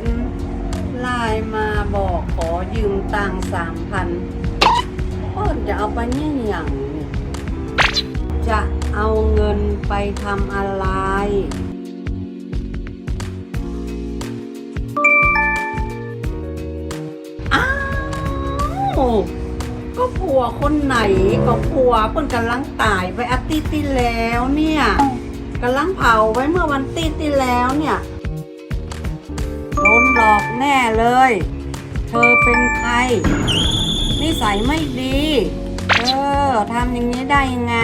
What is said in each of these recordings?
นไลน์มาบอกขอยืมตังสามพันเปิ้นจะเอาไปเนี่ยอย่างจะเอาเงินไปทำอะไรอ้าวก็ผัวคนไหนก็ผัวเปิ้นกำลังตายไปอาทิตย์ที่แล้วเนี่ยกำลังเผาไว้เมื่อวันอาทิตย์ที่แล้วเนี่ย น่เลย เธอเป็นใคร นิสัยไม่ดี เออทำอย่างนี้ได้ยังไง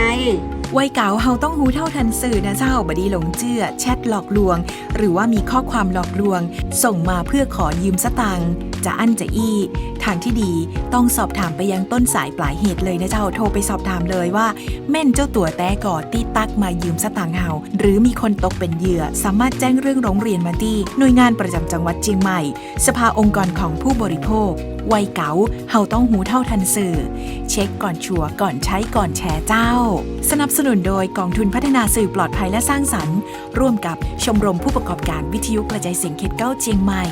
วัยเก่าเฮาต้องหูเท่าทันสื่อนะเจ้าบดีหลงเจือแชทหลอกลวง หรือว่ามีข้อความหลอกลวง ส่งมาเพื่อขอยืมสตังค์จะอั้นจะอี้ ทางที่ดีต้องสอบถามไปยังต้นสายปลายเหตุเลยนะเจ้าโทรไปสอบถามเลยว่า แม่นเจ้าตัวแต่ก่อตีตักมายืมสตางค์เฮาหรือมีคนตกเป็นเหยื่อ สามารถแจ้งเรื่องร้องเรียนมาที่หน่วยงานประจำจังหวัดเชียงใหม่ สภาองค์กรของผู้บริโภควัยเก๋าเฮาต้องหูเท่าทันสื่อ เช็คก่อนชัวร์ก่อนใช้ก่อนแชร์เจ้า สนับสนุนโดยกองทุนพัฒนาสื่อปลอดภัยและสร้างสรรค์ ร่วมกับชมรมผู้ประกอบการวิทยุกระจายเสียงเขตเก้าเชียงใหม่